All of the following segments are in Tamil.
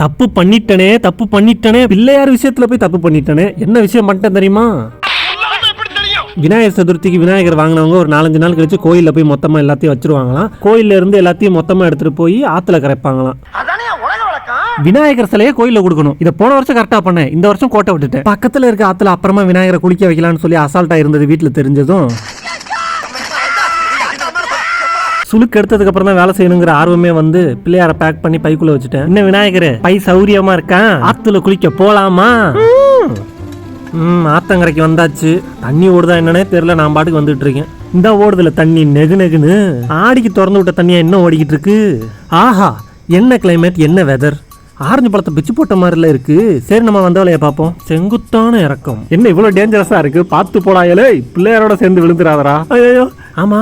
தப்பு பண்ணிட்டனே தப்பு பண்ணிட்டனே பிள்ளையார் விஷயத்துல போய் தப்பு பண்ணிட்டனே. என்ன விஷயம் பண்ணிட்டேன் தெரியுமா? விநாயகர் சதுர்த்திக்கு விநாயகர் வாங்கினவங்க ஒரு நாலஞ்சு நாள் கழிச்சு கோயிலில் போய் மொத்தமாக எல்லாத்தையும் வச்சிருவாங்களாம். கோயில்ல இருந்து எல்லாத்தையும் மொத்தமாக எடுத்துட்டு போய் ஆற்றுல கரைப்பாங்களாம். விநாயகர் சிலையை கோயிலில் கொடுக்கணும். இதை போன வருஷம் கரெக்டாக பண்ணேன். இந்த வருஷம் கோட்டை விட்டுட்டேன். பக்கத்தில் இருக்க ஆற்றுல அப்புறமா விநாயகரை குளிக்க வைக்கலாம்னு சொல்லி அசால்ட்டாக இருந்தது வீட்டில் தெரிஞ்சதும். சுளுக்கு எடுத்ததுக்கு அப்புறம் தான் வேலை செய்யணுங்கிற ஆர்வமே வந்து பிள்ளையார பேக் பண்ணி பைக்குள்ள வச்சுட்டேன். என்ன விநாயகர் பை சௌரியமா இருக்கான் ஆத்துல குளிக்க போலாமா? ம் ஆத்தங்கரைக்கு வந்தாச்சு. தண்ணி ஓடுதா என்னன்னே தெரியல நான் பாட்டுக்கு வந்துட்டு இருக்கேன். இந்த ஓடுதுல தண்ணி நெகு நெகுன்னு ஆடிக்கு திறந்து விட்ட தண்ணியா என்ன ஓடிக்கிட்டு இருக்கு? ஆஹா என்ன கிளைமேட் என்ன வெதர் ஆரஞ்சு பழத்தை பிச்சு போட்ட மாதிரில இருக்கு. சரி நம்ம வந்த வேலையை பார்ப்போம். செங்குத்தான இறக்கம். என்ன இவ்வளவு டேஞ்சரஸா இருக்கு? பார்த்து போடாயலே பிள்ளையாரோட சேர்ந்து விழுந்துடாதரா ஐயோ ஆமா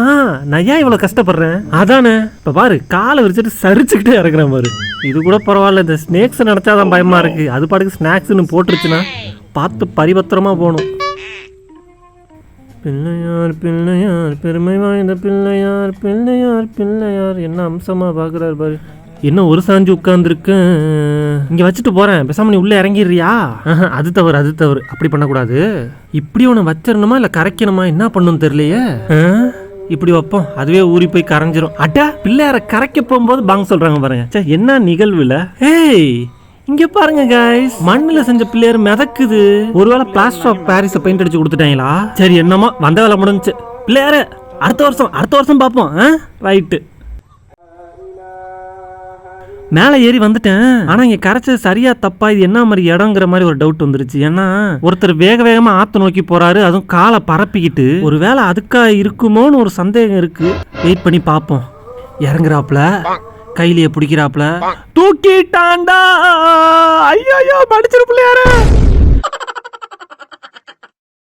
நான் ஏன் இவ்வளவு கஷ்டப்படுறேன்? அதானே இப்ப பாரு காலை விரிச்சிட்டு சரிச்சுக்கிட்டே இறக்குறேன் பாரு. இது கூட பரவாயில்ல இந்த ஸ்நேக்ஸ் நினைச்சாதான் பயமா இருக்கு. அது பாட்டுக்கு ஸ்நாக்ஸ்னு போட்டுருச்சுன்னா பார்த்து பரிபத்திரமா போகணும். பிள்ளையார் பிள்ளையார் பெருமை வாய்ந்த பிள்ளையார் பிள்ளையார் பிள்ளையார். என்ன அம்சமா பாக்குறாரு பாரு. என்ன ஒரு சாஞ்சு உட்காந்துருக்கேன் இங்க வச்சுட்டு போறேன். பெசாம நீ உள்ள இறங்கிடுறியா? அது தவறு அது தவறு. அப்படி பண்ணக்கூடாது. இப்படி உன வச்சிடணுமா இல்ல கரைக்கணுமா? என்ன பண்ணுன்னு தெரியலையே. ஆ? இப்படி வைப்போம். அதுவே ஊறி போய் கரைஞ்சிரும். அட்டா பிள்ளையார கரைக்க போகும்போது பாங்க சொல்றாங்க பாருங்க. ச்சே, என்ன நிகழ்வுல? ஏய் இங்க பாருங்க கைஸ் மண்ணுல செஞ்ச பிள்ளையார் மிதக்குது. ஒருவேளை பிளாஸ்டர் ஆஃப் பாரிஸ பெயிண்ட் அடிச்சு கொடுத்துட்டாங்களா? சரி என்னமோ வந்த வேலை முடிஞ்சு பிள்ளையார அடுத்த வருஷம் அடுத்த வருஷம் பார்ப்போம் ரைட்டு மேலே ஏறி வந்துட்டேன். ஆனா இங்க கரைச்சது சரியா தப்பா இது என்ன மாதிரி இடங்கிற மாதிரி ஒரு டவுட் வந்துருச்சு. ஏன்னா ஒருத்தர் வேக வேகமா ஆத்த நோக்கி போறாரு அதுவும் காலை பரப்பிக்கிட்டு. ஒருவேளை அதுக்கா இருக்குமோன்னு ஒரு சந்தேகம் இருக்கு. வெயிட் பண்ணி பார்ப்போம். இறங்குறாப்புல? கையிலேயே பிடிக்கிறாப்புல? தூக்கிட்டாண்டா ஐயோ படிச்சிரு யாரு